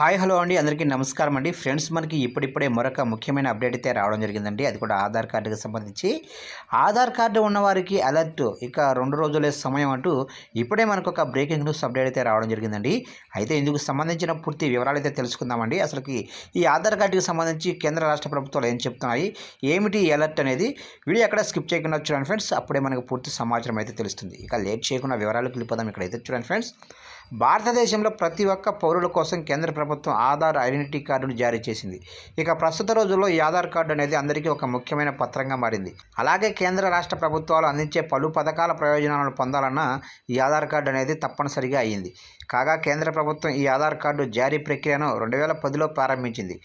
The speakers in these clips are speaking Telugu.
హాయ్ హలో అండి. అందరికీ నమస్కారం అండి. ఫ్రెండ్స్ మనకి ఇప్పుడిప్పుడే మరొక ముఖ్యమైన అప్డేట్ అయితే రావడం జరిగిందండి. అది కూడా ఆధార్ కార్డుకి సంబంధించి. ఆధార్ కార్డు ఉన్నవారికి అలర్ట్ ఇక రెండు రోజులే సమయం అంటూ ఇప్పుడే మనకు ఒక బ్రేకింగ్ న్యూస్ అప్డేట్ అయితే రావడం జరిగిందండి. అయితే ఇందుకు సంబంధించిన పూర్తి వివరాలు అయితే తెలుసుకుందామండి. అసలుకి ఈ ఆధార్ కార్డుకి సంబంధించి కేంద్ర రాష్ట్ర ప్రభుత్వాలు ఏం చెప్తున్నాయి ఏమిటి అలర్ట్ అనేది వీడియో ఎక్కడ స్కిప్ చేయకుండా చూడండి ఫ్రెండ్స్. అప్పుడే మనకు పూర్తి సమాచారం అయితే తెలుస్తుంది. ఇక లేట్ చేయకుండా వివరాలకు వెళ్ళిపోదాం ఇక్కడైతే చూడండి ఫ్రెండ్స్. భారతదేశంలో ప్రతి ఒక్క పౌరుల కోసం కేంద్ర ప్రభుత్వం ఆధార్ ఐడెంటిటీ కార్డును జారీ చేసింది. ఇక ప్రస్తుత రోజుల్లో ఈ ఆధార్ కార్డు అనేది అందరికీ ఒక ముఖ్యమైన పత్రంగా మారింది. అలాగే కేంద్ర రాష్ట్ర ప్రభుత్వాలు అందించే పలు పథకాల ప్రయోజనాలను పొందాలన్నా ఈ ఆధార్ కార్డు అనేది తప్పనిసరిగా అయ్యింది కాగా కేంద్ర ప్రభుత్వం ఈ ఆధార్ కార్డు జారీ ప్రక్రియను రెండు వేల పదిలో ప్రారంభించింది.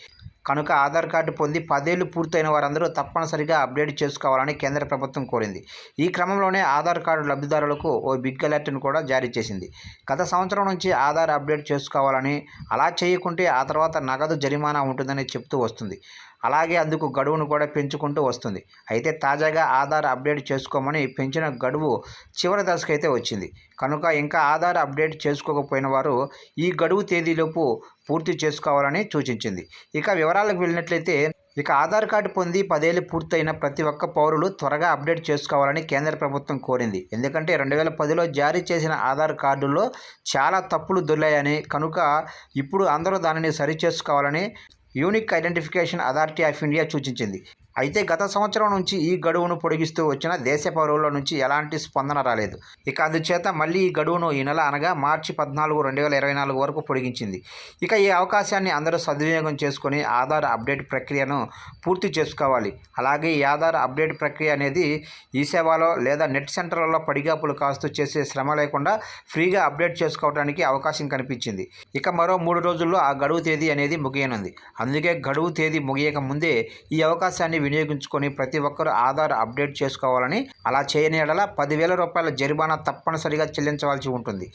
కనుక ఆధార్ కార్డు పొంది పదేళ్ళు పూర్తయిన వారందరూ తప్పనిసరిగా అప్డేట్ చేసుకోవాలని కేంద్ర ప్రభుత్వం కోరింది. ఈ క్రమంలోనే ఆధార్ కార్డు లబ్ధిదారులకు ఓ బిగ్ అలర్ట్ను కూడా జారీ చేసింది. గత సంవత్సరం నుంచి ఆధార్ అప్డేట్ చేసుకోవాలని అలా చేయకుంటే ఆ తర్వాత నగదు జరిమానా ఉంటుందని చెప్తూ వస్తుంది. అలాగే అందుకు గడువును కూడా పెంచుకుంటూ వస్తుంది. అయితే తాజాగా ఆధార్ అప్డేట్ చేసుకోమని పెంచిన గడువు చివరి దశకైతే వచ్చింది. కనుక ఇంకా ఆధార్ అప్డేట్ చేసుకోకపోయిన వారు ఈ గడువు తేదీలోపు పూర్తి చేసుకోవాలని సూచించింది. ఇక వివరాలకు వెళ్ళినట్లయితే ఇక ఆధార్ కార్డు పొంది పదేళ్ళు పూర్తయిన ప్రతి ఒక్క పౌరులు త్వరగా అప్డేట్ చేసుకోవాలని కేంద్ర ప్రభుత్వం కోరింది. ఎందుకంటే రెండు వేల పదిలో జారీ చేసిన ఆధార్ కార్డుల్లో చాలా తప్పులు దొర్లాయని కనుక ఇప్పుడు అందరూ దానిని సరిచేసుకోవాలని unique identification authority of India సూచించింది. అయితే గత సంవత్సరం నుంచి ఈ గడువును పొడిగిస్తూ వచ్చిన దేశ పౌరుల నుంచి ఎలాంటి స్పందన రాలేదు. ఇక అందుచేత మళ్ళీ ఈ గడువును ఈ నెల అనగా మార్చి పద్నాలుగు రెండు వేల ఇరవై నాలుగు వరకు పొడిగించింది. ఇక ఈ అవకాశాన్ని అందరూ సద్వినియోగం చేసుకుని ఆధార్ అప్డేట్ ప్రక్రియను పూర్తి చేసుకోవాలి. అలాగే ఈ ఆధార్ అప్డేట్ ప్రక్రియ అనేది ఈ సేవలో లేదా నెట్ సెంటర్లలో పడిగాపులు కాస్తూ చేసే శ్రమ లేకుండా ఫ్రీగా అప్డేట్ చేసుకోవడానికి అవకాశం కనిపించింది. ఇక మరో మూడు రోజుల్లో ఆ గడువు తేదీ అనేది ముగియనుంది. అందుకే గడువు తేదీ ముగియక ముందే ఈ అవకాశాన్ని వినియోగించుకొని ప్రతి ఒక్కరూ ఆధార్ అప్డేట్ చేసుకోవాలని అలా చేయని ఎడల పదివేల రూపాయల జరిమానా తప్పనిసరిగా చెల్లించవలసి ఉంటుంది.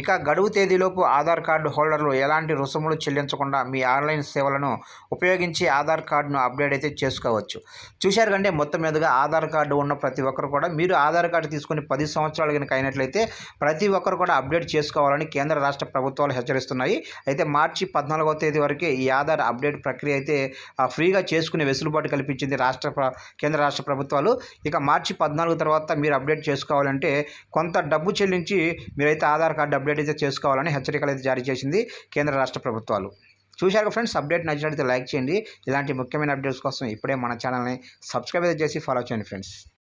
ఇక గడువు తేదీలోపు ఆధార్ కార్డు హోల్డర్లు ఎలాంటి రుసుములు చెల్లించకుండా మీ ఆన్లైన్ సేవలను ఉపయోగించి ఆధార్ కార్డును అప్డేట్ అయితే చేసుకోవచ్చు. చూశారు కంటే మొత్తం మీదుగా ఆధార్ కార్డు ఉన్న ప్రతి ఒక్కరు కూడా మీరు ఆధార్ కార్డు తీసుకుని పది సంవత్సరాలు కనుక అయినట్లయితే ప్రతి ఒక్కరు కూడా అప్డేట్ చేసుకోవాలని కేంద్ర రాష్ట్ర ప్రభుత్వాలు హెచ్చరిస్తున్నాయి. అయితే మార్చి పద్నాలుగవ తేదీ వరకే ఈ ఆధార్ అప్డేట్ ప్రక్రియ అయితే ఫ్రీగా చేసుకునే వెసులుబాటు కల్పించింది రాష్ట్ర ప్ర- కేంద్ర రాష్ట్ర ప్రభుత్వాలు. ఇక మార్చి పద్నాలుగు తర్వాత మీరు అప్డేట్ చేసుకోవాలంటే కొంత డబ్బు చెల్లించి మీరైతే ఆధార్ కార్డు అప్డేట్ అయితే చేసుకోవాలని హెచ్చరికలు అయితే జారీ చేసింది కేంద్ర రాష్ట్ర ప్రభుత్వాలు. చూశారు ఫ్రెండ్స్ అప్డేట్ నచ్చినట్లయితే లైక్ చేయండి. ఇలాంటి ముఖ్యమైన అప్డేట్స్ కోసం ఇప్పుడే మన ఛానల్ని సబ్స్క్రైబ్ అయితే చేసి ఫాలో చేయండి ఫ్రెండ్స్.